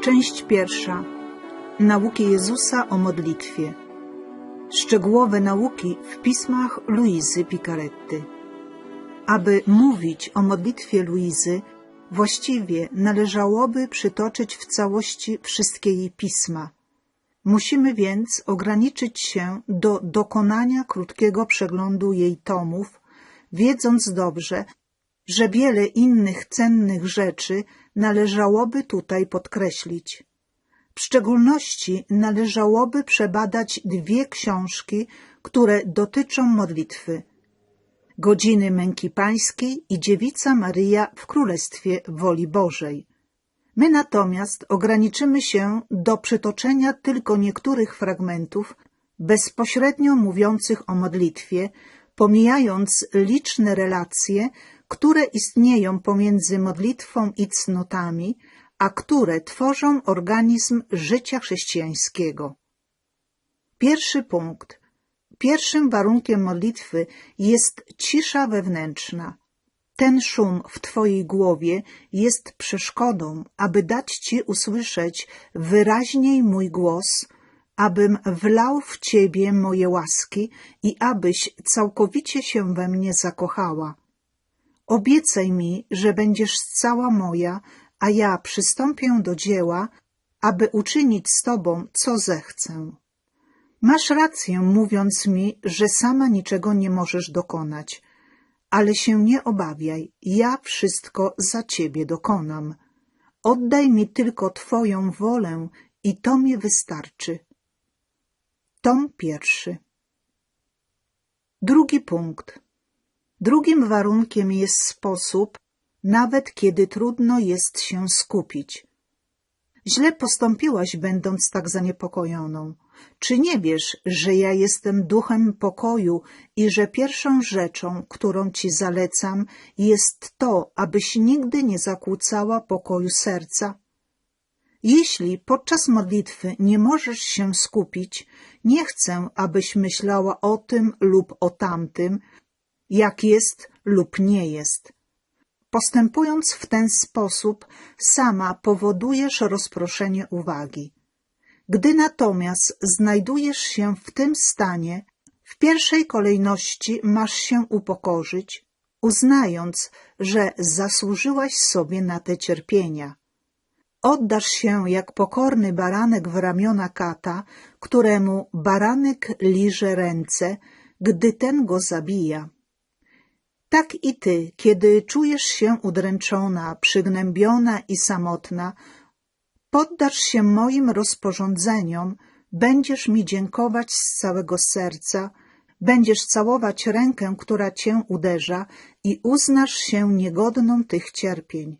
Część pierwsza. Nauki Jezusa o modlitwie. Szczegółowe nauki w pismach Luizy Picaretty. Aby mówić o modlitwie Luizy, właściwie należałoby przytoczyć w całości wszystkie jej pisma. Musimy więc ograniczyć się do dokonania krótkiego przeglądu jej tomów, wiedząc dobrze, że wiele innych cennych rzeczy należałoby tutaj podkreślić. W szczególności należałoby przebadać dwie książki, które dotyczą modlitwy. Godziny Męki Pańskiej i Dziewica Maryja w Królestwie Woli Bożej. My natomiast ograniczymy się do przytoczenia tylko niektórych fragmentów bezpośrednio mówiących o modlitwie, pomijając liczne relacje, które istnieją pomiędzy modlitwą i cnotami, a które tworzą organizm życia chrześcijańskiego. Pierwszy punkt. Pierwszym warunkiem modlitwy jest cisza wewnętrzna. Ten szum w Twojej głowie jest przeszkodą, aby dać Ci usłyszeć wyraźniej mój głos, abym wlał w Ciebie moje łaski i abyś całkowicie się we mnie zakochała. Obiecaj mi, że będziesz cała moja, a ja przystąpię do dzieła, aby uczynić z Tobą, co zechcę. Masz rację, mówiąc mi, że sama niczego nie możesz dokonać, ale się nie obawiaj, ja wszystko za Ciebie dokonam. Oddaj mi tylko Twoją wolę i to mi wystarczy. Tom pierwszy. Drugi punkt. Drugim warunkiem jest sposób, nawet kiedy trudno jest się skupić. Źle postąpiłaś, będąc tak zaniepokojoną. Czy nie wiesz, że ja jestem duchem pokoju i że pierwszą rzeczą, którą ci zalecam, jest to, abyś nigdy nie zakłócała pokoju serca? Jeśli podczas modlitwy nie możesz się skupić, nie chcę, abyś myślała o tym lub o tamtym, jak jest lub nie jest. Postępując w ten sposób, sama powodujesz rozproszenie uwagi. Gdy natomiast znajdujesz się w tym stanie, w pierwszej kolejności masz się upokorzyć, uznając, że zasłużyłaś sobie na te cierpienia. Oddasz się jak pokorny baranek w ramiona kata, któremu baranek liże ręce, gdy ten go zabija. Tak i ty, kiedy czujesz się udręczona, przygnębiona i samotna, poddasz się moim rozporządzeniom, będziesz mi dziękować z całego serca, będziesz całować rękę, która cię uderza i uznasz się niegodną tych cierpień.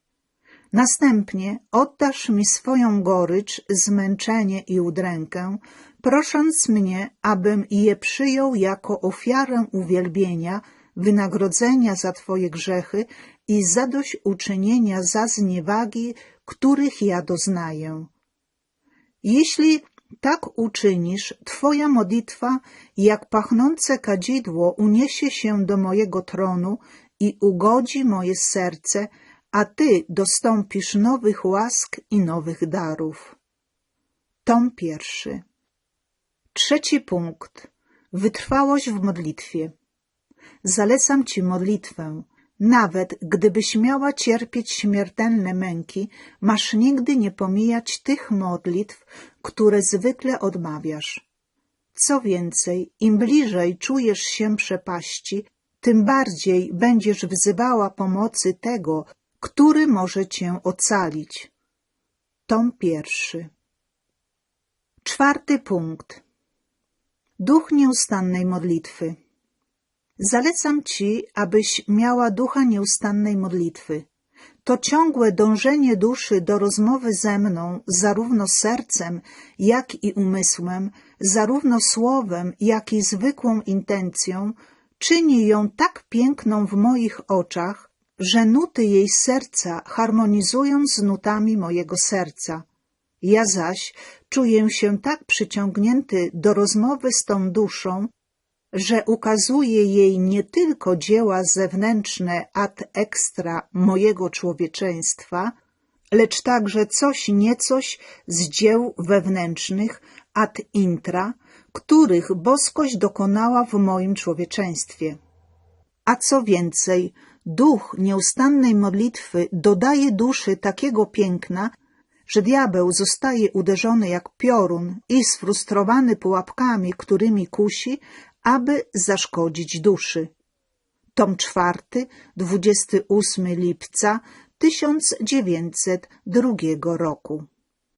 Następnie oddasz mi swoją gorycz, zmęczenie i udrękę, prosząc mnie, abym je przyjął jako ofiarę uwielbienia, wynagrodzenia za Twoje grzechy i zadośćuczynienia za zniewagi, których ja doznaję. Jeśli tak uczynisz, Twoja modlitwa, jak pachnące kadzidło, uniesie się do mojego tronu i ugodzi moje serce, a Ty dostąpisz nowych łask i nowych darów. Tom pierwszy. Trzeci punkt. Wytrwałość w modlitwie. Zalecam Ci modlitwę. Nawet gdybyś miała cierpieć śmiertelne męki, masz nigdy nie pomijać tych modlitw, które zwykle odmawiasz. Co więcej, im bliżej czujesz się przepaści, tym bardziej będziesz wzywała pomocy tego, który może cię ocalić. Tom pierwszy. Czwarty punkt. Duch nieustannej modlitwy. Zalecam ci, abyś miała ducha nieustannej modlitwy. To ciągłe dążenie duszy do rozmowy ze mną, zarówno sercem, jak i umysłem, zarówno słowem, jak i zwykłą intencją, czyni ją tak piękną w moich oczach, że nuty jej serca harmonizują z nutami mojego serca. Ja zaś czuję się tak przyciągnięty do rozmowy z tą duszą, że ukazuje jej nie tylko dzieła zewnętrzne ad extra mojego człowieczeństwa, lecz także coś niecoś z dzieł wewnętrznych ad intra, których boskość dokonała w moim człowieczeństwie. A co więcej, duch nieustannej modlitwy dodaje duszy takiego piękna, że diabeł zostaje uderzony jak piorun i sfrustrowany pułapkami, którymi kusi, aby zaszkodzić duszy. Tom czwarty, 28 lipca 1902 roku.